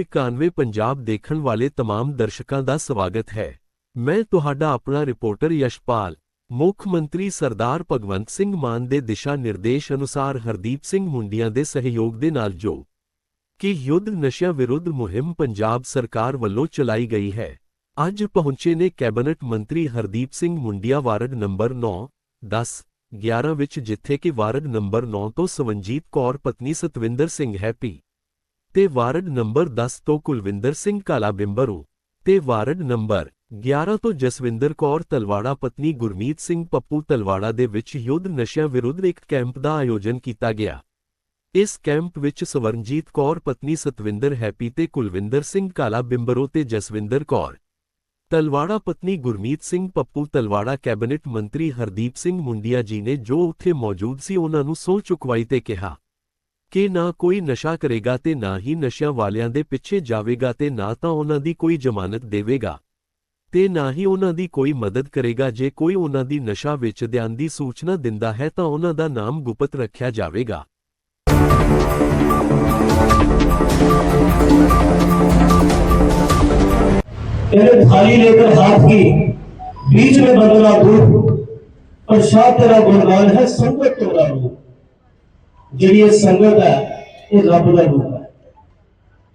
91 ਪੰਜਾਬ ਦੇਖਣ ਵਾਲੇ तमाम ਦਰਸ਼ਕਾਂ ਦਾ ਸਵਾਗਤ ਹੈ ਮੈਂ ਤੁਹਾਡਾ ਆਪਣਾ ਰਿਪੋਰਟਰ ਯਸ਼ਪਾਲ ਮੁੱਖ ਮੰਤਰੀ ਸਰਦਾਰ ਭਗਵੰਤ ਸਿੰਘ ਮਾਨ ਦੇ ਦਿਸ਼ਾ ਨਿਰਦੇਸ਼ ਅਨੁਸਾਰ ਹਰਦੀਪ ਸਿੰਘ ਮੁੰਡੀਆਂ ਦੇ ਸਹਿਯੋਗ ਦੇ ਨਾਲ ਜੋ ਕਿ ਯੁੱਧ ਨਸ਼ਿਆਂ ਵਿਰੁੱਧ ਮੁਹਿੰਮ ਪੰਜਾਬ ਸਰਕਾਰ ਵੱਲੋਂ ਚਲਾਈ ਗਈ ਹੈ ਅੱਜ ਪਹੁੰਚੇ ਨੇ ਕੈਬਨਿਟ ਮੰਤਰੀ ਹਰਦੀਪ ਸਿੰਘ ਮੁੰਡੀਆ ਵਾਰਡ ਨੰਬਰ 9 10 11 ਵਿੱਚ ਜਿੱਥੇ ਕਿ ਵਾਰਡ ਨੰਬਰ 9 ਤੋਂ ਸਵੰਜੀਤ ਕੌਰ ਪਤਨੀ ਸਤਵਿੰਦਰ ਸਿੰਘ ਹੈਪੀ ਤੇ ਵਾਰਡ ਨੰਬਰ 10 ਤੋਂ ਕੁਲਵਿੰਦਰ ਸਿੰਘ ਕਾਲਾ ਬਿੰਬਰੂ ਤੇ ਵਾਰਡ ਨੰਬਰ 11 ਤੋਂ ਜਸਵਿੰਦਰ ਕੌਰ ਤਲਵਾੜਾ ਪਤਨੀ ਗੁਰਮੀਤ ਸਿੰਘ ਪੱਪੂ ਤਲਵਾੜਾ ਦੇ ਵਿੱਚ ਯੁੱਧ ਨਸ਼ਿਆਂ ਵਿਰੁੱਧ ਇੱਕ ਕੈਂਪ ਦਾ ਆਯੋਜਨ ਕੀਤਾ ਗਿਆ। ਇਸ ਕੈਂਪ ਵਿੱਚ ਸਵਰਨਜੀਤ ਕੌਰ, ਪਤਨੀ ਸਤਵਿੰਦਰ ਹੈਪੀ ਤੇ ਕੁਲਵਿੰਦਰ ਸਿੰਘ ਕਾਲਾ ਬਿੰਬਰੋ ਤੇ ਜਸਵਿੰਦਰ ਕੌਰ। ਤਲਵਾੜਾ ਪਤਨੀ ਗੁਰਮੀਤ ਸਿੰਘ ਪੱਪੂ ਤਲਵਾੜਾ ਕੈਬਨਿਟ ਮੰਤਰੀ ਹਰਦੀਪ ਸਿੰਘ ਮੁੰਡੀਆ ਜੀ ਨੇ ਜੋ ਉੱਥੇ ਮੌਜੂਦ ਸੀ ਉਹਨਾਂ ਨੂੰ ਸਹੁੰ ਚੁਕਵਾਈ ਤੇ ਕਿਹਾ। ਕਿ ਨਾ ਕੋਈ ਨਸ਼ਾ ਕਰੇਗਾ ਤੇ ਨਾ ਹੀ ਨਸ਼ਿਆਂ ਵਾਲਿਆਂ ਦੇ ਪਿੱਛੇ ਜਾਵੇਗਾ ਤੇ ਨਾ ਤਾਂ ਉਹਨਾਂ ਦੀ ਕੋਈ ਜ਼ਮਾਨਤ ਦੇਵੇਗਾ ਤੇ ਨਾ ਹੀ ਉਹਨਾਂ ਦੀ ਕੋਈ ਮਦਦ ਕਰੇਗਾ ਜੇ ਕੋਈ ਉਹਨਾਂ ਦੀ ਨਸ਼ਾ ਵੇਚਦਿਆਂ ਦੀ ਸੂਚਨਾ ਦਿੰਦਾ ਹੈ ਤਾਂ ਉਹਨਾਂ ਦਾ ਨਾਮ ਗੁਪਤ ਰੱਖਿਆ ਜਾਵੇਗਾ तेरे थाली लेकर हाथ की बीच में बदला धूप प्रसाद तेरा गुणगान है संगत तेरा रूप ਜਿਹੜੀ ਇਹ ਸੰਗਤ ਹੈ, ਇਹ ਰੱਬ ਦਾ ਰੂਪ ਹੈ।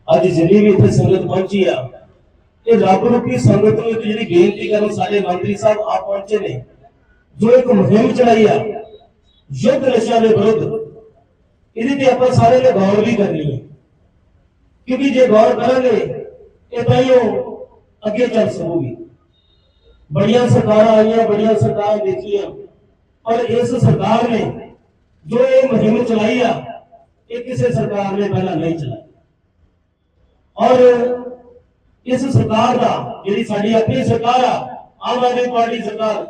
ਅੱਜ ਜਿੰਨੀ ਵੀ ਇੱਥੇ ਸੰਗਤ ਪਹੁੰਚੀ ਆ, ਇਹ ਰੱਬ ਰੂਪੀ ਸੰਗਤ ਨੂੰ ਜਿਹੜੀ ਬੇਨਤੀ ਕਰਨ ਸਾਡੇ ਮੰਤਰੀ ਸਾਹਿਬ ਆ ਪਹੁੰਚੇ ਨੇ, ਜੋ ਇੱਕ ਮੁਹਿੰਮ ਚਲਾਈ ਆ, ਯੁੱਧ ਨਸ਼ਿਆਂ ਦੇ ਵਿਰੁੱਧ, ਇਹਦੇ ਤੇ ਆਪਾਂ ਸਾਰੇ ਨੇ ਗੌਰ ਵੀ ਕਰਨੀ ਹੈ। ਕਿਉਂਕਿ ਜੇ ਗੌਰ ਕਰਾਂਗੇ, ਇਹ ਤਾਂ ਹੀ ਉਹ ਅੱਗੇ ਚੱਲ ਸਕੂਗੀ। ਬੜੀਆਂ ਸਰਕਾਰਾਂ ਆਈਆਂ, ਬੜੀਆਂ ਸਰਕਾਰਾਂ ਦੇਖੀਆਂ, ਪਰ ਇਸ ਸਰਕਾਰ ਨੇ ਜੋ ਇਹ ਮੁਹਿੰਮ ਚਲਾਈ ਆ ਇਹ ਕਿਸੇ ਸਰਕਾਰ ਨੇ ਪਹਿਲਾਂ ਨਹੀਂ ਚਲਾਈ ਔਰ ਇਸ ਸਰਕਾਰ ਦਾ ਜਿਹੜੀ ਸਾਡੀ ਆਪਣੀ ਸਰਕਾਰ ਆ ਆਮ ਆਦਮੀ ਪਾਰਟੀ ਸਰਕਾਰ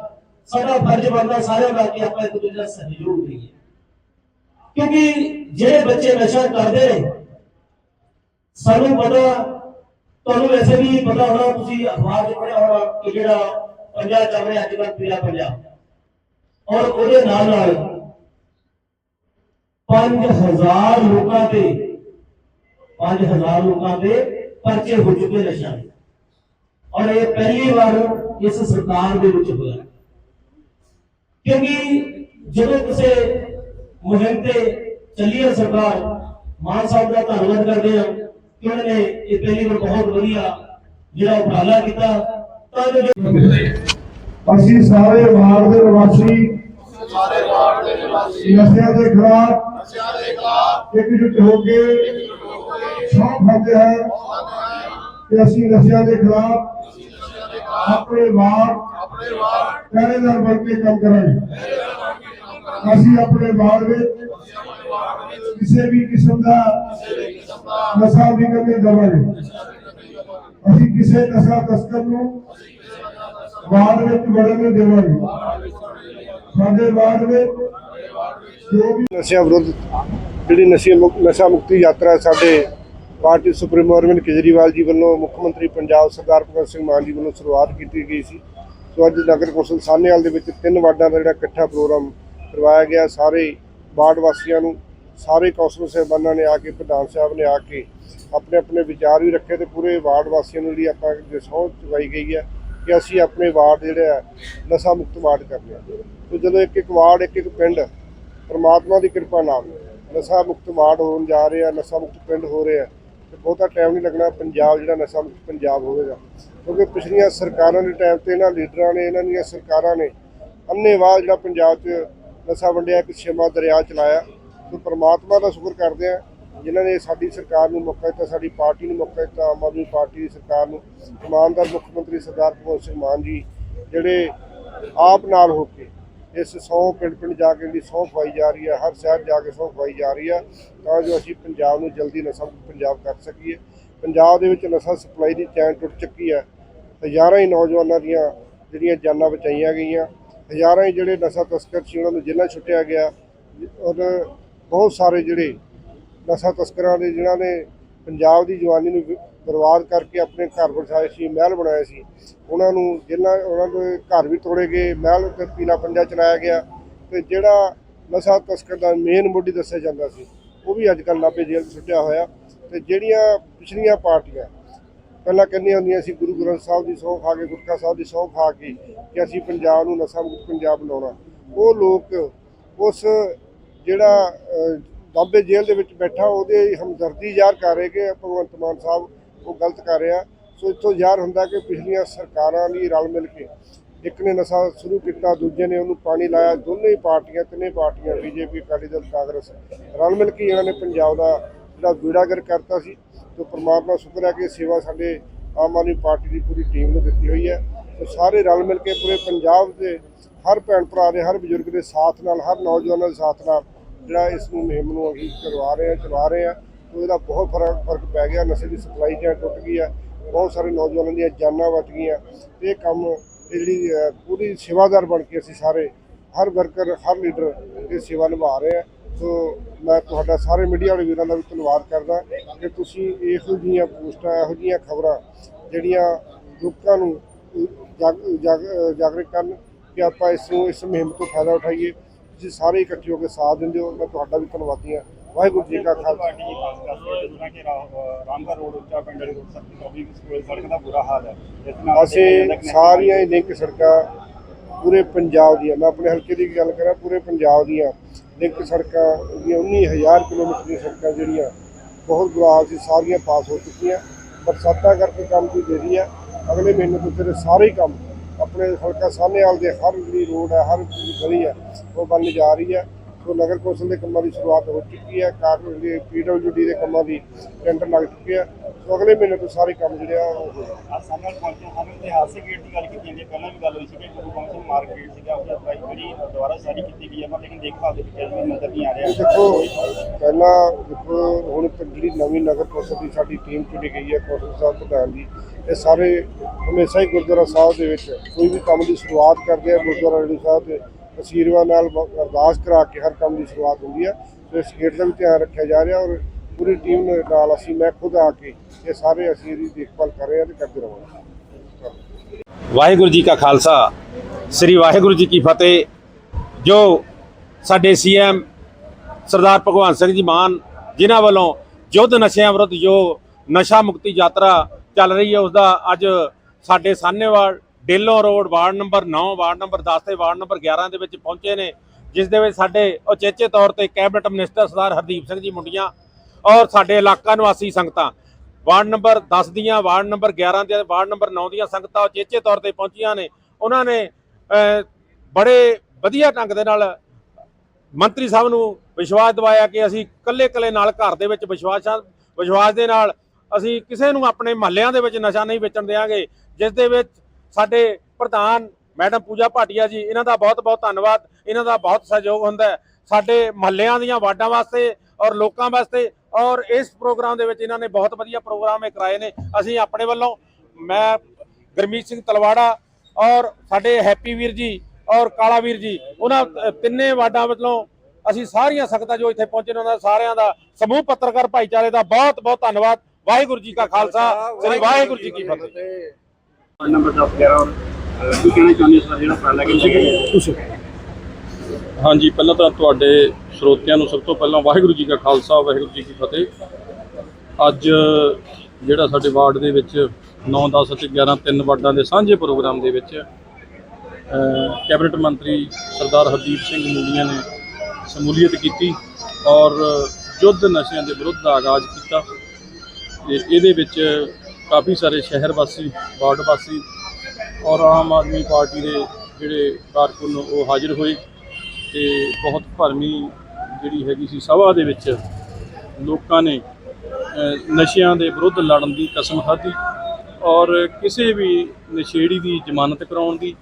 ਸਾਡਾ ਫਰਜ਼ ਬਣਦਾ ਸਾਰਿਆਂ ਦਾ ਕਿ ਆਪਾਂ ਇੱਕ ਦੂਜੇ ਦਾ ਸਹਿਯੋਗ ਦਈਏ ਕਿਉਂਕਿ ਜਿਹੜੇ ਬੱਚੇ ਨਸ਼ਾ ਕਰਦੇ ਨੇ ਸਾਨੂੰ ਪਤਾ ਤੁਹਾਨੂੰ ਵੈਸੇ ਵੀ ਪਤਾ ਹੋਣਾ ਤੁਸੀਂ ਅਖਬਾਰ 'ਚ ਪੜ੍ਹਿਆ ਹੋਣਾ ਕਿ ਜਿਹੜਾ ਪੰਜਾ ਚੱਲ ਰਿਹਾ ਅੱਜ ਕੱਲ੍ਹ ਪੀਲਾ ਪੰਜਾ ਔਰ ਉਹਦੇ ਨਾਲ ਨਾਲ 5000 ਲੋਕਾਂ ਤੇ 5000 ਲੋਕਾਂ ਦੇ ਪਰਚੇ ਹੋ ਚੁੱਕੇ ਨਸ਼ਾ ਦੇ। ਔਰ ਇਹ ਪਹਿਲੀ ਵਾਰ ਇਸ ਸਰਕਾਰ ਦੇ ਵਿੱਚ ਹੋਇਆ ਕਿਉਂਕਿ ਜਦੋਂ ਕਿਸੇ ਮੁਹਿੰਮ ਤੇ ਚੱਲੀ ਹੈ ਸਰਕਾਰ, ਮਾਨ ਸਾਹਿਬ ਦਾ ਧੰਨਵਾਦ ਕਰਦੇ ਹਾਂ ਕਿ ਉਹਨਾਂ ਨੇ ਇਹ ਪਹਿਲੀ ਵਾਰ ਬਹੁਤ ਵਧੀਆ ਜਿਹੜਾ ਉਪਰਾਲਾ ਕੀਤਾ। ਤਾਂ ਜੋ ਅਸੀਂ ਸਾਰੇ ਵਾਰਡ ਦੇ ਨਿਵਾਸੀ ਸਾਰੇ ਵਾਰਡ ਦੇ ਨਿਵਾਸੀ। ਨਸ਼ਿਆਂ ਦੇ ਖਿਲਾਫ ਨਸ਼ਿਆਂ ਦੇ ਖਿਲਾਫ ਇਕਜੁੱਟ ਹੋ ਕੇ ਸੌਂ ਖਾਂਦੇ ਹਾਂ। ਕਿ ਅਸੀਂ ਨਸ਼ਿਆਂ ਦੇ ਖਿਲਾਫ ਆਪਣੇ ਵਾਰਡ ਆਪਣੇ ਵਾਰਡ ਪਹਿਰੇਦਾਰ ਬਣ ਕੇ ਕੰਮ ਕਰਾਂਗੇ। ਅਸੀਂ ਆਪਣੇ ਵਾਰਡ ਵਿੱਚ ਕਿਸੇ ਵੀ ਕਿਸਮ ਦਾ ਨਸ਼ਾ ਵਿਕਣ ਨਹੀਂ ਦੇਵਾਂਗੇ। ਅਸੀਂ ਕਿਸੇ ਨਸ਼ਾ ਤਸਕਰ ਨੂੰ ਵਾਰਡ ਵਿੱਚ ਵੜਨ ਨਹੀਂ ਦੇਵਾਂਗੇ। ਸਾਡੇ ਵਾਰਡ ਵਿੱਚ ਜੋ ਵੀ ਨਸ਼ਿਆਂ ਵਿਰੁੱਧ ਜਿਹੜੀ ਨਸ਼ੇ ਮੁਕ- ਨਸ਼ਾ ਮੁਕਤੀ ਯਾਤਰਾ ਸਾਡੇ ਪਾਰਟੀ ਸੁਪਰੀਮੋ ਅਰਵਿੰਦ ਕੇਜਰੀਵਾਲ ਜੀ ਵੱਲੋਂ, ਮੁੱਖ ਮੰਤਰੀ ਪੰਜਾਬ ਸਰਦਾਰ ਭਗਵੰਤ ਸਿੰਘ ਮਾਨ ਜੀ ਵੱਲੋਂ ਸ਼ੁਰੂਆਤ ਕੀਤੀ ਗਈ ਸੀ। ਸੋ ਅੱਜ ਨਗਰ ਕੌਂਸਲ ਸਾਹਨੇਵਾਲ ਦੇ ਵਿੱਚ ਤਿੰਨ ਵਾਰਡਾਂ ਦਾ ਜਿਹੜਾ ਇਕੱਠਾ ਪ੍ਰੋਗਰਾਮ ਕਰਵਾਇਆ ਗਿਆ। ਸਾਰੇ ਵਾਰਡ ਵਾਸੀਆਂ ਨੂੰ, ਸਾਰੇ ਕੌਂਸਲ ਸਾਹਿਬਾਨਾਂ ਨੇ ਆ ਕੇ, ਪ੍ਰਧਾਨ ਸਾਹਿਬ ਨੇ ਆ ਕੇ ਆਪਣੇ ਆਪਣੇ ਵਿਚਾਰ ਵੀ ਰੱਖੇ ਤੇ ਪੂਰੇ ਵਾਰਡ ਵਾਸੀਆਂ ਨੂੰ ਜਿਹੜੀ ਆਪਾਂ ਜੋ ਸਹੁੰ ਚੁਕਾਈ ਗਈ ਹੈ। ਕਿ ਅਸੀਂ ਆਪਣੇ ਵਾਰਡ ਜਿਹੜੇ ਆ, ਨਸ਼ਾ ਮੁਕਤ ਵਾਰਡ ਕਰਨੇ ਆ ਤੇ ਜਦੋਂ ਇੱਕ ਇੱਕ ਵਾਰਡ, ਇੱਕ ਇੱਕ ਪਿੰਡ, ਪਰਮਾਤਮਾ ਦੀ ਕਿਰਪਾ ਨਾਲ ਨਸ਼ਾ ਮੁਕਤ ਵਾਰਡ ਹੋਣ ਜਾ ਰਹੇ ਆ, ਨਸ਼ਾ ਮੁਕਤ ਪਿੰਡ ਹੋ ਰਹੇ ਆ, ਤੇ ਬਹੁਤਾ ਟਾਈਮ ਨਹੀਂ ਲੱਗਣਾ ਪੰਜਾਬ ਜਿਹੜਾ ਨਸ਼ਾ ਮੁਕਤ ਪੰਜਾਬ ਹੋਵੇਗਾ। ਕਿਉਂਕਿ ਪਿਛਲੀਆਂ ਸਰਕਾਰਾਂ ਦੇ ਟਾਈਮ ਤੇ ਇਹਨਾਂ ਲੀਡਰਾਂ ਨੇ, ਇਹਨਾਂ ਦੀਆਂ ਸਰਕਾਰਾਂ ਨੇ ਅੰਨੇਵਾਹ ਜਿਹੜਾ ਪੰਜਾਬ 'ਚ ਨਸ਼ਾ ਵੰਡਿਆ, ਇੱਕ ਛੇਵਾਂ ਦਰਿਆ ਚਲਾਇਆ। ਸੋ ਪਰਮਾਤਮਾ ਦਾ ਸ਼ੁਕਰ ਕਰਦੇ ਆ ਜਿਨ੍ਹਾਂ ਨੇ ਸਾਡੀ ਸਰਕਾਰ ਨੂੰ ਮੌਕਾ ਦਿੱਤਾ, ਸਾਡੀ ਪਾਰਟੀ ਨੂੰ ਮੌਕਾ ਦਿੱਤਾ, ਆਮ ਆਦਮੀ ਪਾਰਟੀ ਦੀ ਸਰਕਾਰ ਨੂੰ, ਇਮਾਨਦਾਰ ਮੁੱਖ ਮੰਤਰੀ ਸਰਦਾਰ ਭਗਵੰਤ ਸਿੰਘ ਮਾਨ ਜੀ, ਜਿਹੜੇ ਆਪ ਨਾਲ ਹੋ ਕੇ ਇਸ ਸੌ ਪਿੰਡ ਪਿੰਡ ਜਾ ਕੇ ਦੀ ਸਹੁੰ ਖਵਾਈ ਜਾ ਰਹੀ ਹੈ ਹਰ ਸ਼ਹਿਰ ਜਾ ਕੇ ਸਹੁੰ ਖਵਾਈ ਜਾ ਰਹੀ ਹੈ ਤਾਂ ਜੋ ਅਸੀਂ ਪੰਜਾਬ ਨੂੰ ਜਲਦੀ ਨਸ਼ਾ ਪੰਜਾਬ ਕਰ ਸਕੀਏ। ਪੰਜਾਬ ਦੇ ਵਿੱਚ ਨਸ਼ਾ ਸਪਲਾਈ ਦੀ ਚੈਨ ਟੁੱਟ ਚੁੱਕੀ ਹੈ ਹਜ਼ਾਰਾਂ ਹੀ ਨੌਜਵਾਨਾਂ ਦੀਆਂ ਜਿਹੜੀਆਂ ਜਾਨਾਂ ਬਚਾਈਆਂ ਗਈਆਂ। ਹਜ਼ਾਰਾਂ ਹੀ ਜਿਹੜੇ ਨਸ਼ਾ ਤਸਕਰ ਸੀ, ਉਹਨਾਂ ਨੂੰ ਜੇਲ੍ਹਾਂ ਛੁੱਟਿਆ ਗਿਆ। ਔਰ ਬਹੁਤ ਸਾਰੇ ਜਿਹੜੇ ਨਸ਼ਾ ਤਸਕਰਾਂ ਦੇ ਜਿਨ੍ਹਾਂ ਨੇ ਪੰਜਾਬ ਦੀ ਜਵਾਨੀ ਨੂੰ ਵਿ- ਬਰਬਾਦ ਕਰਕੇ ਆਪਣੇ ਘਰ ਵਸਾਏ ਸੀ, ਮਹਿਲ ਬਣਾਏ ਸੀ, ਉਹਨਾਂ ਨੂੰ ਜਿਨ੍ਹਾਂ, ਉਹਨਾਂ ਦੇ ਘਰ ਵੀ ਤੋੜੇ ਗਏ, ਮਹਿਲ ਤੇ ਪੀਲਾ ਪੰਜਾ ਚਲਾਇਆ ਗਿਆ ਤੇ ਜਿਹੜਾ ਨਸ਼ਾ ਤਸਕਰ ਦਾ ਮੇਨ ਮੋਢੀ ਦੱਸਿਆ ਜਾਂਦਾ ਸੀ, ਉਹ ਵੀ ਅੱਜ ਕੱਲ੍ਹ ਨਾਭੇ ਜੇਲ੍ਹ 'ਚ ਸੁੱਟਿਆ ਹੋਇਆ ਤੇ ਜਿਹੜੀਆਂ ਪਿਛਲੀਆਂ ਪਾਰਟੀਆਂ, ਪਹਿਲਾਂ ਕਹਿੰਦੀਆਂ ਹੁੰਦੀਆਂ ਸੀ, ਗੁਰੂ ਗ੍ਰੰਥ ਸਾਹਿਬ ਦੀ ਸੌਂ ਖਾ ਕੇ ਗੁਟਕਾ ਸਾਹਿਬ ਦੀ ਸੌਂ ਖਾ ਕੇ ਕਿ ਅਸੀਂ ਪੰਜਾਬ ਨੂੰ ਨਸ਼ਾ ਮੁਕਤ ਪੰਜਾਬ ਬਣਾਉਣਾ, ਉਹ ਲੋਕ ਉਸ ਜਿਹੜਾ ਬਾਬੇ ਜੇਲ੍ਹ ਦੇ ਵਿੱਚ ਬੈਠਾ, ਉਹਦੇ ਹਮਦਰਦੀ ਜ਼ਾਹਰ ਕਰ ਰਹੇ ਕਿ ਭਗਵੰਤ ਮਾਨ ਸਾਹਿਬ ਉਹ ਗਲਤ ਕਰ ਰਿਹਾ। ਸੋ ਇੱਥੋਂ ਜ਼ਾਹਰ ਹੁੰਦਾ ਕਿ ਪਿਛਲੀਆਂ ਸਰਕਾਰਾਂ ਲਈ ਰਲ ਮਿਲ ਕੇ ਇੱਕ ਨੇ ਨਸ਼ਾ ਸ਼ੁਰੂ ਕੀਤਾ, ਦੂਜੇ ਨੇ ਉਹਨੂੰ ਪਾਣੀ ਲਾਇਆ। ਦੋਨੇ ਹੀ ਪਾਰਟੀਆਂ, ਤਿੰਨੇ ਪਾਰਟੀਆਂ, ਬੀਜੇਪੀ, ਅਕਾਲੀ ਦਲ, ਕਾਂਗਰਸ ਰਲ ਮਿਲ ਕੇ ਇਹਨਾਂ ਨੇ ਪੰਜਾਬ ਦਾ ਜਿਹੜਾ ਬੀੜਾਗਰ ਕਰਤਾ ਸੀ ਤੇ ਪ੍ਰਮਾਤਮਾ ਸ਼ੁਕਰ ਹੈ ਕਿ ਸੇਵਾ ਸਾਡੇ ਆਮ ਆਦਮੀ ਪਾਰਟੀ ਦੀ ਪੂਰੀ ਟੀਮ ਨੂੰ ਦਿੱਤੀ ਹੋਈ ਹੈ। ਤੇ ਸਾਰੇ ਰਲ ਮਿਲ ਕੇ ਪੂਰੇ ਪੰਜਾਬ ਦੇ ਹਰ ਭੈਣ ਭਰਾ ਦੇ, ਹਰ ਬਜ਼ੁਰਗ ਦੇ ਸਾਥ ਨਾਲ, ਹਰ ਨੌਜਵਾਨਾਂ ਦੇ ਸਾਥ ਨਾਲ ਜਿਹੜਾ ਇਸ ਨੂੰ ਮੁਹਿੰਮ ਨੂੰ ਅਸੀਂ ਕਰਵਾ ਰਹੇ ਹਾਂ, ਚਲਾ ਰਹੇ ਹਾਂ, ਤੇ ਇਹਦਾ ਬਹੁਤ ਫ਼ਰਕ ਫ਼ਰਕ ਪੈ ਗਿਆ, ਨਸ਼ੇ ਦੀ ਸਪਲਾਈ ਜਾਂ ਟੁੱਟ ਗਈ ਹੈ, ਬਹੁਤ ਸਾਰੇ ਨੌਜਵਾਨਾਂ ਦੀਆਂ ਜਾਨਾਂ ਬਚ ਗਈਆਂ। ਇਹ ਕੰਮ ਇਹ ਜਿਹੜੀ ਪੂਰੀ ਸੇਵਾਦਾਰ ਬਣ ਕੇ ਅਸੀਂ ਸਾਰੇ, ਹਰ ਵਰਕਰ, ਹਰ ਲੀਡਰ ਇਹ ਸੇਵਾ ਨਿਭਾ ਰਹੇ ਆ ਸੋ ਮੈਂ ਤੁਹਾਡਾ ਸਾਰੇ ਮੀਡੀਆ ਵਾਲੇ ਵੀਰਾਂ ਦਾ ਵੀ ਧੰਨਵਾਦ ਕਰਦਾ ਕਿ ਤੁਸੀਂ ਇਹੋ ਜਿਹੀਆਂ ਪੋਸਟਾਂ, ਇਹੋ ਜਿਹੀਆਂ ਖਬਰਾਂ ਜਿਹੜੀਆਂ ਲੋਕਾਂ ਨੂੰ ਜਾਗ ਜਾਗ- ਜਾਗਰੂਕ ਕਰਨ ਕਿ ਆਪਾਂ ਇਸ ਨੂੰ, ਇਸ ਮੁਹਿੰਮ ਤੋਂ ਫਾਇਦਾ ਉਠਾਈਏ। ਤੁਸੀਂ ਸਾਰੇ ਇਕੱਠੇ ਹੋ ਕੇ ਸਾਥ ਦਿੰਦੇ ਹੋ ਮੈਂ ਤੁਹਾਡਾ ਵੀ ਧੰਨਵਾਦੀ ਹਾਂ। ਵਾਹਿਗੁਰੂ ਜੀ ਕਾ ਖਾਲਸਾ। ਪਾਰਟੀ ਖਾਸ ਕਰਕੇ ਜਿਵੇਂ ਕਿ ਰਾਮਗੜ੍ਹ ਰੋਡ ਉੱਚਾ ਪਿੰਡ ਵਾਲੀ ਰੋਡ ਸੜਕ ਤੋਂ ਵੀ ਸਕੂਲ ਸੜਕ ਦਾ ਬੁਰਾ ਹਾਲ ਹੈ। ਇਸ ਨਾਲ ਅਸੀਂ ਸਾਰੀਆਂ ਹੀ ਲਿੰਕ ਸੜਕਾਂ ਪੂਰੇ ਪੰਜਾਬ ਦੀਆਂ ਮੈਂ ਆਪਣੇ ਹਲਕੇ ਦੀ ਗੱਲ ਕਰਾਂ ਪੂਰੇ ਪੰਜਾਬ ਦੀਆਂ ਲਿੰਕ ਸੜਕਾਂ ਦੀਆਂ 19000 ਕਿਲੋਮੀਟਰ ਦੀਆਂ ਸੜਕਾਂ ਜਿਹੜੀਆਂ ਬਹੁਤ ਬੁਰਾ ਹਾਲ ਸੀ ਸਾਰੀਆਂ ਪਾਸ ਹੋ ਚੁੱਕੀਆਂ। ਬਰਸਾਤਾਂ ਕਰਕੇ ਕੰਮ ਦੀ ਦੇਰੀ ਹੈ ਅਗਲੇ ਮਹੀਨੇ ਤੋਂ ਤੇਰੇ ਸਾਰੇ ਹੀ ਕੰਮ ਆਪਣੇ ਹਲਕਾ ਸਾਹਨੇਵਾਲ ਦੇ ਹਰ ਜਿਹੜੀ ਰੋਡ ਹੈ ਹਰ ਗਲੀ ਹੈ ਉਹ ਬਣਨ ਜਾ ਰਹੀ ਹੈ। ਸੋ ਨਗਰ ਕੌਂਸਲ ਦੇ ਕੰਮਾਂ ਦੀ ਸ਼ੁਰੂਆਤ ਹੋ ਚੁੱਕੀ ਹੈ। ਕਾਰਨ ਦੇ ਪੀਡਬਲਯੂਡੀ ਦੇ ਕੰਮਾਂ ਦੀ ਟੈਂਡਰ ਲੱਗ ਚੁੱਕੇ ਆ ਸੋ ਅਗਲੇ ਮਹੀਨੇ ਤੋਂ ਸਾਰੇ ਕੰਮ ਜਿਹੜੇ ਆ ਉਹ ਹੋ ਜਾਣਗੇ। ਸਾਡੇ ਨਾਲ ਪਹੁੰਚੇ ਸਾਨੂੰ ਇਤਿਹਾਸਿਕ ਗੇਟ ਦੀ ਗੱਲ ਕੀਤੀ ਜਾਂਦੀ ਹੈ। ਪਹਿਲਾਂ ਵੀ ਗੱਲ ਹੋਈ ਸੀ ਕਿ ਗੁਰੂ ਗੋਬਿੰਦ ਸਿੰਘ ਮਾਰਕੀਟ ਸੀਗਾ ਉਹਦੀ ਅਪਲਾਈ ਜਿਹੜੀ ਦੁਬਾਰਾ ਸਾਰੀ ਕੀਤੀ ਗਈ ਹੈ। ਪਰ ਲੇਕਿਨ ਦੇਖਭਾਲ ਦੇ ਵਿੱਚ ਅਜੇ ਨਜ਼ਰ ਨਹੀਂ ਆ ਰਿਹਾ। ਦੇਖੋ ਪਹਿਲਾਂ ਦੇਖੋ ਹੁਣ ਜਿਹੜੀ ਨਵੀਂ ਨਗਰ ਕੌਂਸਲ ਦੀ ਸਾਡੀ ਟੀਮ ਚੁਣੀ ਗਈ ਹੈ ਕੌਂਸਲ ਸਾਹਿਬ ਪ੍ਰਧਾਨ ਦੀ ਇਹ ਸਾਰੇ ਹਮੇਸ਼ਾ ਹੀ ਗੁਰਦੁਆਰਾ ਸਾਹਿਬ ਦੇ ਵਿੱਚ ਕੋਈ ਵੀ ਕੰਮ ਦੀ ਸ਼ੁਰੂਆਤ ਕਰਦੇ ਆ। ਗੁਰਦੁਆਰਾ ਰੇੜੂ ਸਾਹਿਬ ਦੇ ਅਸੀਰਵਾਦ ਨਾਲ ਅਰਦਾਸ ਕਰਾ ਕੇ ਹਰ ਕੰਮ ਦੀ ਸ਼ੁਰੂਆਤ ਹੁੰਦੀ ਹੈ ਤੇ ਇਸ ਗੇਟ ਦਾ ਵੀ ਧਿਆਨ ਰੱਖਿਆ ਜਾ ਰਿਹਾ ਔਰ ਪੂਰੀ ਟੀਮ ਦੇ ਨਾਲ ਅਸੀਂ, ਮੈਂ ਖੁਦ ਆ ਕੇ ਇਹ ਸਾਰੇ ਅਸੀਂ ਇਹਦੀ ਦੇਖਭਾਲ ਕਰ ਰਹੇ ਹਾਂ ਤੇ ਕਰਦੇ ਰਹਾਂਗੇ। ਵਾਹਿਗੁਰੂ ਜੀ ਕਾ ਖਾਲਸਾ। ਸ੍ਰੀ ਵਾਹਿਗੁਰੂ ਜੀ ਕੀ ਫਤਿਹ। ਜੋ ਸਾਡੇ ਸੀਐਮ ਸਰਦਾਰ ਭਗਵੰਤ ਸਿੰਘ ਜੀ ਮਾਨ ਜਿਨ੍ਹਾਂ ਵੱਲੋਂ ਯੁੱਧ ਨਸ਼ਿਆਂ ਵਿਰੁੱਧ ਜੋ ਨਸ਼ਾ ਮੁਕਤੀ ਯਾਤਰਾ ਚੱਲ ਰਹੀ ਹੈ ਉਸ ਦਾ ਅੱਜ ਸਾਡੇ Sahnewal Dehlon road ward number 9 ward number 10 ਤੇ ਵਾਰਡ ਨੰਬਰ 11 ਦੇ ਵਿੱਚ ਪਹੁੰਚੇ ਨੇ, ਜਿਸ ਦੇ ਵਿੱਚ ਸਾਡੇ ਉਚੇਚੇ ਤੌਰ ਤੇ ਕੈਬਨਿਟ ਮਿਨਿਸਟਰ ਸਰਦਾਰ ਹਰਦੀਪ ਸਿੰਘ ਜੀ ਮੁੰਡੀਆਂ ਔਰ ਸਾਡੇ ਇਲਾਕਾ ਨਿਵਾਸੀ ਸੰਗਤਾਂ। ਵਾਰਡ ਨੰਬਰ 10 ਦੀਆਂ, ਵਾਰਡ ਨੰਬਰ 11 ਦੀਆਂ, ਵਾਰਡ ਨੰਬਰ 9 ਦੀਆਂ ਸੰਗਤਾਂ ਉਚੇਚੇ ਤੌਰ ਤੇ ਪਹੁੰਚੀਆਂ ਨੇ। ਉਹਨਾਂ ਨੇ ਬੜੇ ਵਧੀਆ ਢੰਗ ਦੇ ਨਾਲ ਮੰਤਰੀ ਸਾਹਿਬ ਨੂੰ ਵਿਸ਼ਵਾਸ ਦਿਵਾਇਆ ਕਿ ਅਸੀਂ ਕੱਲੇ ਕੱਲੇ ਨਾਲ ਘਰ ਦੇ ਵਿੱਚ ਵਿਸ਼ਵਾਸ ਵਿਸ਼ਵਾਸ ਦੇ ਨਾਲ ਅਸੀਂ ਕਿਸੇ ਨੂੰ ਆਪਣੇ ਮਹੱਲਿਆਂ ਦੇ ਵਿੱਚ ਨਸ਼ਾ ਨਹੀਂ ਵੇਚਣ ਦੇਵਾਂਗੇ ਜਿਸ ਦੇ ਵਿੱਚ ਸਾਡੇ ਪ੍ਰਧਾਨ ਮੈਡਮ ਪੂਜਾ ਭਾਟੀਆ ਜੀ, ਇਹਨਾਂ ਦਾ ਬਹੁਤ ਬਹੁਤ ਧੰਨਵਾਦ। ਇਹਨਾਂ ਦਾ ਬਹੁਤ ਸਹਿਯੋਗ ਹੁੰਦਾ ਸਾਡੇ ਮਹੱਲਿਆਂ ਦੀਆਂ ਵਾਰਡਾਂ ਵਾਸਤੇ ਔਰ ਲੋਕਾਂ ਵਾਸਤੇ ਔਰ ਇਸ ਪ੍ਰੋਗਰਾਮ ਦੇ ਵਿੱਚ ਇਹਨਾਂ ਨੇ ਬਹੁਤ ਵਧੀਆ ਪ੍ਰੋਗਰਾਮ ਇਹ ਕਰਾਏ ਨੇ। ਅਸੀਂ ਆਪਣੇ ਵੱਲੋਂ ਮੈਂ ਗਰਮੀਤ ਸਿੰਘ ਤਲਵਾੜਾ ਔਰ ਸਾਡੇ ਹੈਪੀ ਵੀਰ ਜੀ ਔਰ ਕਾਲਾ ਵੀਰ ਜੀ, ਉਹਨਾਂ ਤਿੰਨੇ ਵਾਰਡਾਂ ਵੱਲੋਂ ਅਸੀਂ ਸਾਰੀਆਂ ਸੰਗਤਾਂ ਜੋ ਇੱਥੇ ਪਹੁੰਚੇ ਨੇ, ਉਹਨਾਂ ਦਾ ਸਾਰਿਆਂ ਦਾ ਸਮੂਹ ਪੱਤਰਕਾਰ ਭਾਈਚਾਰੇ ਦਾ ਬਹੁਤ ਬਹੁਤ ਧੰਨਵਾਦ। ਵਾਹਿਗੁਰੂ ਜੀ ਕਾ ਖਾਲਸਾ, ਸ੍ਰੀ ਵਾਹਿਗੁਰੂ ਜੀ ਕੀ ਫਤਿਹ। ਨੰਬਰ 10 11 ਔਰ ਅਹ, ਕੀ ਕਹਿਣਾ ਚਾਹੁੰਦੇ ਹੋ ਸਰ ਜਿਹੜਾ ਉਪਰਾਲਾ ਕੀਤਾ ਹਾਂਜੀ ਪਹਿਲਾਂ ਤਾਂ ਤੁਹਾਡੇ ਸਰੋਤਿਆਂ ਨੂੰ ਸਭ ਤੋਂ ਪਹਿਲਾਂ ਵਾਹਿਗੁਰੂ ਜੀ ਕਾ ਖਾਲਸਾ ਵਾਹਿਗੁਰੂ ਜੀ ਕੀ ਫਤਿਹ। ਅੱਜ ਜਿਹੜਾ ਸਾਡੇ ਵਾਰਡ ਦੇ ਵਿੱਚ 9 10 ਅਤੇ 11 ਤਿੰਨ ਵਾਰਡਾਂ ਦੇ ਸਾਂਝੇ ਪ੍ਰੋਗਰਾਮ ਦੇ ਵਿੱਚ ਕੈਬਨਿਟ ਮੰਤਰੀ ਸਰਦਾਰ ਹਰਦੀਪ ਸਿੰਘ ਮੂਲੀਆਂ ਨੇ ਸ਼ਮੂਲੀਅਤ ਕੀਤੀ ਔਰ ਯੁੱਧ ਨਸ਼ਿਆਂ ਦੇ ਵਿਰੁੱਧ ਦਾ ਆਗਾਜ਼ ਕੀਤਾ। ਤੇ ਇਹਦੇ ਵਿੱਚ ਕਾਫੀ ਸਾਰੇ ਸ਼ਹਿਰ ਵਾਸੀ, ਵਾਰਡ ਵਾਸੀ ਔਰ ਆਮ ਆਦਮੀ ਪਾਰਟੀ ਦੇ ਜਿਹੜੇ ਕਾਰਕੁਨ ਉਹ ਹਾਜ਼ਰ ਹੋਏ ਤੇ ਬਹੁਤ ਭਰਮੀ ਜਿਹੜੀ ਹੈਗੀ ਸੀ ਸਭਾ ਦੇ ਵਿੱਚ ਲੋਕਾਂ ਨੇ ਨਸ਼ਿਆਂ ਦੇ ਵਿਰੁੱਧ ਲੜਨ ਦੀ ਕਸਮ ਖਾਧੀ ਔਰ ਕਿਸੇ ਵੀ ਨਸ਼ੇੜੀ ਦੀ ਜ਼ਮਾਨਤ ਕਰਾਉਣ ਦੀ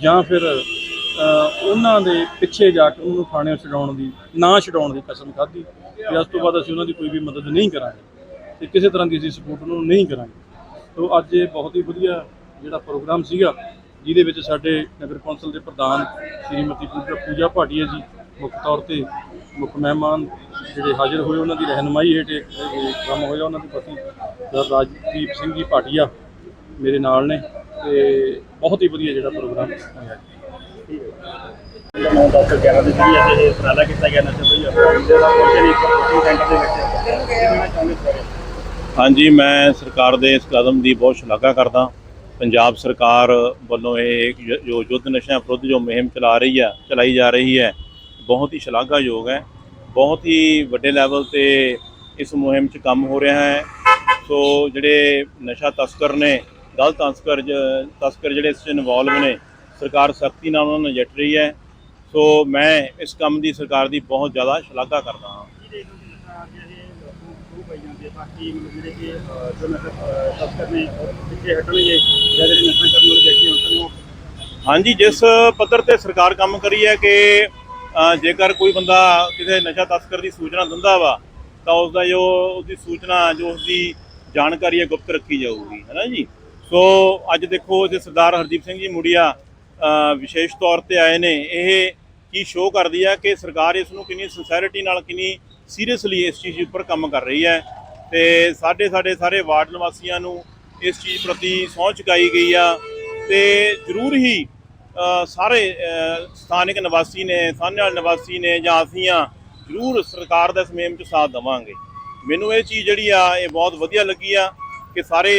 ਜਾਂ ਫਿਰ ਉਹਨਾਂ ਦੇ ਪਿੱਛੇ ਜਾ ਕੇ ਉਹਨੂੰ ਥਾਣੇ ਛਡਾਉਣ ਦੀ, ਨਾ ਛਡਾਉਣ ਦੀ ਕਸਮ ਖਾਧੀ ਤੇ ਉਸ ਤੋਂ ਬਾਅਦ ਅਸੀਂ ਉਹਨਾਂ ਦੀ ਕੋਈ ਵੀ ਮਦਦ ਨਹੀਂ ਕਰਾਂਗੇ। ਤੇ ਕਿਸੇ ਤਰ੍ਹਾਂ ਦੀ ਅਸੀਂ ਸਪੋਰਟ ਉਹਨਾਂ ਨੂੰ ਨਹੀਂ ਕਰਾਂਗੇ। ਸੋ ਅੱਜ ਇਹ ਬਹੁਤ ਹੀ ਵਧੀਆ ਜਿਹੜਾ ਪ੍ਰੋਗਰਾਮ ਸੀਗਾ, ਜਿਹਦੇ ਵਿੱਚ ਸਾਡੇ ਨਗਰ ਕੌਂਸਲ ਦੇ ਪ੍ਰਧਾਨ ਸ਼੍ਰੀਮਤੀ ਪੂਜਾ ਭਾਟੀਆ ਜੀ ਮੁੱਖ ਤੌਰ ਤੇ ਮੁੱਖ ਮਹਿਮਾਨ ਜਿਹੜੇ ਹਾਜ਼ਰ ਹੋਏ, ਉਹਨਾਂ ਦੀ ਰਹਿਨਮਾਈ ਹੇਠ ਕੰਮ ਹੋਇਆ। ਉਹਨਾਂ ਦੇ ਪਤੀ ਰਾਜਦੀਪ ਸਿੰਘ ਜੀ ਭਾਟੀਆ ਮੇਰੇ ਨਾਲ ਨੇ ਤੇ ਬਹੁਤ ਹੀ ਵਧੀਆ ਜਿਹੜਾ ਪ੍ਰੋਗਰਾਮ ਹੋਇਆ। ਜਿਹੜਾ 9 10 11 ਦੇ ਜਿਹੜੀ ਅੱਜ ਇਹ ਉਪਰਾਲਾ ਕੀਤਾ ਗਿਆ ਨਸ਼ਾ ਤੋਂ ਜੀ ਆਪਾਂ ਇਹਦੇ ਸੈਂਟਰ ਦੇ ਵਿੱਚ ਹਾਂਜੀ, ਮੈਂ ਸਰਕਾਰ ਦੇ ਇਸ ਕਦਮ ਦੀ ਬਹੁਤ ਸ਼ਲਾਘਾ ਕਰਦਾ। ਪੰਜਾਬ ਸਰਕਾਰ ਵੱਲੋਂ ਇਹ ਇੱਕ ਜੋ ਯੁੱਧ ਨਸ਼ਿਆਂ ਵਿਰੁੱਧ ਜੋ ਮੁਹਿੰਮ ਚਲਾ ਰਹੀ ਹੈ ਚਲਾਈ ਜਾ ਰਹੀ ਹੈ, ਬਹੁਤ ਹੀ ਸ਼ਲਾਘਾਯੋਗ ਹੈ। ਬਹੁਤ ਹੀ ਵੱਡੇ ਲੈਵਲ ਤੇ ਇਸ ਮੁਹਿੰਮ 'ਚ ਕੰਮ ਹੋ ਰਿਹਾ ਹੈ। ਸੋ ਜਿਹੜੇ ਨਸ਼ਾ ਤਸਕਰ ਨੇ ਗਲਤ ਤਸਕਰ ਜ- ਤਸਕਰ ਜਿਹੜੇ ਇਸ 'ਚ ਇਨਵੋਲਵ ਨੇ, ਸਰਕਾਰ ਸਖਤੀ ਨਾਲ ਉਹਨਾਂ ਨੂੰ ਨਜਿੱਠ ਰਹੀ ਹੈ। ਸੋ ਮੈਂ ਇਸ ਕੰਮ ਦੀ ਸਰਕਾਰ ਦੀ ਬਹੁਤ ਜ਼ਿਆਦਾ ਸ਼ਲਾਘਾ ਕਰਦਾ ਹਾਂ ਕੀ ਦੇਖਦੇ ਹੋ ਜਿਸ ਤਰ੍ਹਾਂ ਕਿ ਇਹ ਸ਼ੁਰੂ ਪਈ ਜਾਂਦੀ ਹੈ ਤਾਂ ਕਿ ਮਤਲਬ ਜਿਹੜੇ ਕਿ ਅਹ, ਜੋ ਨਸ਼ਾ ਅਹ, ਤਸਕਰ ਨੇ ਉਹ ਪਿੱਛੇ ਹਟਣਗੇ ਜਾਂ ਜਿਹੜੇ ਨਸ਼ਾ ਕਰਨ ਵਾਲੇ ਵਿਅਕਤੀ ਹੁੰਦੇ ਨੇ ਉਹ ਹਾਂਜੀ ਜਿਸ ਪੱਧਰ ਤੇ ਸਰਕਾਰ ਕੰਮ ਕਰੀ ਹੈ ਕਿ ਅ, ਜੇਕਰ ਕੋਈ ਬੰਦਾ ਕਿਸੇ ਨਸ਼ਾ ਤਸਕਰ ਦੀ ਸੂਚਨਾ ਦਿੰਦਾ ਵਾ ਤਾਂ ਉਸ ਦਾ ਜੋ ਉਹਦੀ ਸੂਚਨਾ ਜੋ ਉਸਦੀ ਜਾਣਕਾਰੀ ਹੈ ਗੁਪਤ ਰੱਖੀ ਜਾਊਗੀ ਹੈ ਨਾ ਜੀ? ਸੋ ਅੱਜ ਦੇਖੋ ਜੇ ਸਰਦਾਰ ਹਰਦੀਪ ਸਿੰਘ ਜੀ ਮੁੜੀਆ ਅ, ਵਿਸ਼ੇਸ਼ ਤੌਰ ਤੇ ਆਏ ਨੇ। ਇਹ ਕੀ ਸ਼ੋਅ ਕਰਦੀ ਹੈ ਕਿ ਸਰਕਾਰ ਇਸ ਨੂੰ ਕਿੰਨੀ ਸਿੰਸੈਰਿਟੀ ਨਾਲ ਕਿੰਨੀ ਸੀਰੀਅਸਲੀ ਇਸ ਚੀਜ਼ ਉੱਪਰ ਕੰਮ ਕਰ ਰਹੀ ਹੈ ਤੇ ਸਾਡੇ ਸਾਡੇ ਸਾਰੇ ਵਾਰਡ ਨਿਵਾਸੀਆਂ ਨੂੰ ਇਸ ਚੀਜ਼ ਪ੍ਰਤੀ ਸਹੁੰ ਚੁਕਾਈ ਗਈ ਆ ਤੇ ਜ਼ਰੂਰ ਹੀ ਸਾਰੇ ਸਥਾਨਕ ਨਿਵਾਸੀ ਨੇ ਸਾਹਨੇਵਾਲ ਨਿਵਾਸੀ ਨੇ ਜਾਂ ਅਸੀਂ ਆ, ਜ਼ਰੂਰ ਸਰਕਾਰ ਦਾ ਇਸ ਮੁਹਿੰਮ 'ਚ ਸਾਥ ਦੇਵਾਂਗੇ। ਮੈਨੂੰ ਇਹ ਚੀਜ਼ ਜਿਹੜੀ ਆ, ਇਹ ਬਹੁਤ ਵਧੀਆ ਲੱਗੀ ਆ ਕਿ ਸਾਰੇ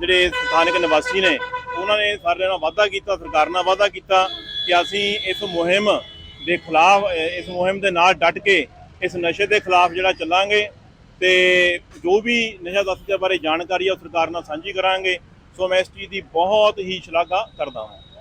ਜਿਹੜੇ ਸਥਾਨਕ ਨਿਵਾਸੀ ਨੇ, ਉਹਨਾਂ ਨੇ ਸਾਰਿਆਂ ਨਾਲ ਵਾਅਦਾ ਕੀਤਾ, ਸਰਕਾਰ ਨਾਲ ਵਾਅਦਾ ਕੀਤਾ ਕਿ ਅਸੀਂ ਇਸ ਮੁਹਿੰਮ ਦੇ ਖਿਲਾਫ, ਇਸ ਮੁਹਿੰਮ ਦੇ ਨਾਲ ਡਟ ਕੇ ਇਸ ਨਸ਼ੇ ਦੇ ਖਿਲਾਫ ਜਿਹੜਾ ਚੱਲਾਂਗੇ ਤੇ ਜੋ ਵੀ ਨਸ਼ਾ ਤਸਕਰ ਬਾਰੇ ਜਾਣਕਾਰੀ ਆ ਉਹ ਸਰਕਾਰ ਨਾਲ ਸਾਂਝੀ ਕਰਾਂਗੇ। ਸੋ ਮੈਂ ਇਸ ਚੀਜ਼ ਦੀ ਬਹੁਤ ਹੀ ਸ਼ਲਾਘਾ ਕਰਦਾ ਹਾਂ।